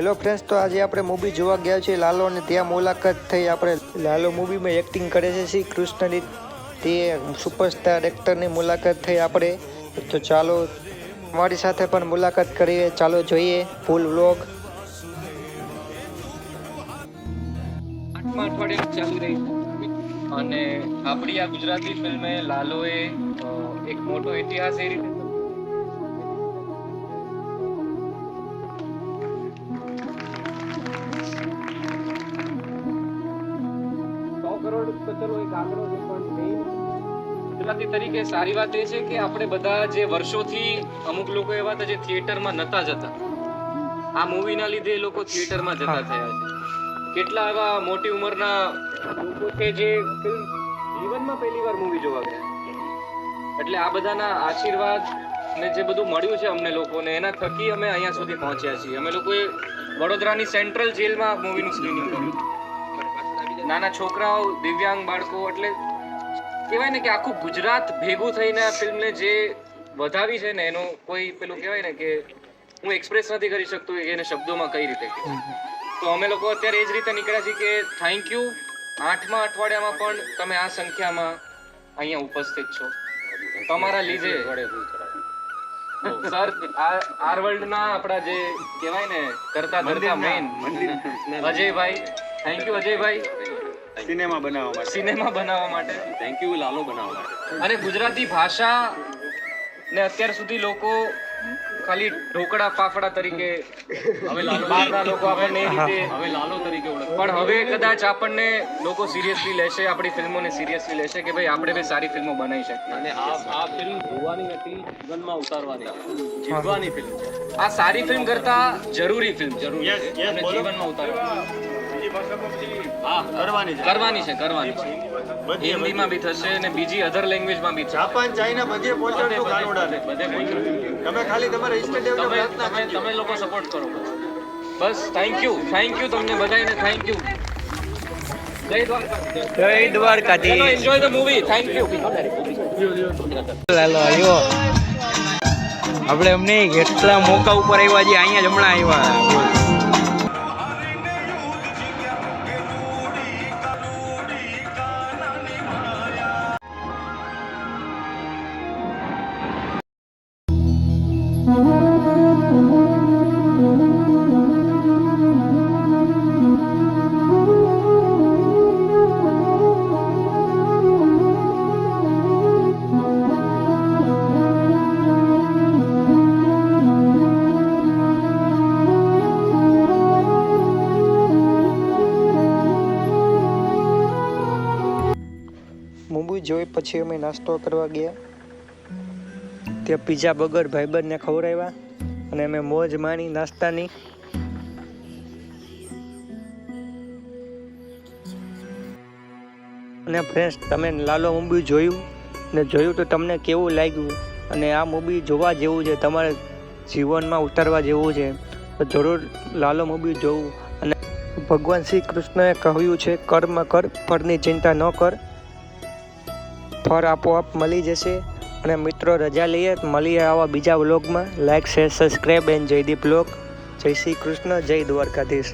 Hello friends તો આજે આપણે મૂવી જોવા ગયા છીએ લાલો અને ત્યાં મુલાકાત થઈ. આપણે લાલો મૂવીમાં એક્ટિંગ કરે છે શ્રી કૃષ્ણની. તે સુપરસ્ટાર એક્ટરની મુલાકાત થઈ આપણે. તો ચાલો મારી સાથે પણ મુલાકાત કરીએ. ચાલો જોઈએ ફૂલ વ્લોગ અને આપણી આ ગુજરાતી ફિલ્મે લાલોએ એક મોટો ઇતિહાસ એ રીતે ગુજરાતી તરીકે સારી વાત એ છે કે આપણે બધા જે વર્ષોથી અમુક લોકો એવા હતા જે થિયેટરમાં નતા જતા. આ મૂવીના લીધે એ લોકો થિયેટરમાં જતા થયા છે. કેટલા એવા મોટી ઉંમરના લોકો છે જે ફિલ્મ જીવનમાં પહેલી વાર મૂવી જોવા ગયા. એટલે આ બધાના આશીર્વાદ ને જે બધું મળ્યું છે અમને લોકોને એના થકી અમે અહીંયા સુધી પહોંચ્યા છીએ. અમે લોકોએ વડોદરાની સેન્ટ્રલ જેલમાં મૂવીનું સ્ક્રીનિંગ કર્યું. નાના છોકરાઓ દિવ્યાંગ બાળકો એટલે કહેવાય ને કે આખું ગુજરાત ભેગું થઈને આ ફિલ્મને જે વધાવી છે ને એનું કોઈ પેલું કહેવાય ને કે હું એક્સપ્રેસ નથી કરી શકતો એને શબ્દોમાં કઈ રીતે તો અમે લોકો અત્યારે એ જ રીતે નીકળ્યા છીએ કે થેન્ક યુ આઠમા અઠવાડિયામાં પણ તમે આ સંખ્યામાં અહીંયા ઉપસ્થિત છો. તમારા લીધે. સર આર વર્લ્ડ ના આપણા જે કહેવાય ને કરતા કરતા main Ajaybhai. Thank you Ajaybhai. Cinema બનાવવા માટે. સિનેમા બનાવવા માટે. થેન્ક યુ લાલો બનાવવા માટે. અને ગુજરાતી ભાષા ને અત્યાર સુધી લોકો ખાલી ઢોકળા ફાફડા તરીકે હવે લાલો બહારના લોકો આપણને રીતે હવે લાલો તરીકે ઓળખ. પણ હવે કદાચ આપણને લોકો સિરિયસલી લેશે આપણી ફિલ્મોને સિરિયસલી લેશે કે ભાઈ આપણે બે સારી ફિલ્મો બનાવી શકીએ. અને આ આ ફિલ્મ જોવાની નથી જીવનમાં ઉતારવાની જીવવાની ફિલ્મ આ સારી ફિલ્મ કરતા જરૂરી ફિલ્મ જરૂરી જીવનમાં ઉતારવાની. કરવાની છે. કરવાની છે. કરવાની છે હિન્દીમાં બી થશે અને બીજી અધર લેંગ્વેજમાં બી જાપાન ચાઇના બધે પહોંચાડશું કાનોડાને બધે તમે ખાલી તમારા ઈષ્ટદેવને તમે તમે લોકો સપોર્ટ કરો બસ. થેન્ક યુ થેન્ક યુ તમને બધાને થેન્ક યુ જય દ્વારકા જય Dwarkadhish. Enjoy the movie thank you Lalo આવ્યો આપણે નહીં કેટલા મોકા ઉપર આવ્યા છે અહીંયા જ હમણાં આવ્યા. મૂવી જોઈ પછી અમે નાસ્તો કરવા ગયા. ત્યાં પીઝા બગર ભાઈબંધને ખવડાવ્યા અને અમે મોજ માણી નાસ્તાની. અને ફ્રેન્ડ્સ તમે લાલો મૂવી જોયું ને જોયું તો તમને કેવું લાગ્યું? અને આ મૂવી જોવા જેવું છે, તમારે જીવનમાં ઉતારવા જેવું છે, તો જરૂર લાલો મૂવી જોવું. અને ભગવાન શ્રી કૃષ્ણએ કહ્યું છે, કર્મ કર, ફળની ચિંતા ન કર. ફળ આપોઆપ મળી જશે. અને મિત્રો, રજા લઈએ મળીએ આવા બીજા વ્લોગમાં. Like share subscribe and Jaydeep vlog. જય શ્રી કૃષ્ણ, જય દ્વારકાધીશ.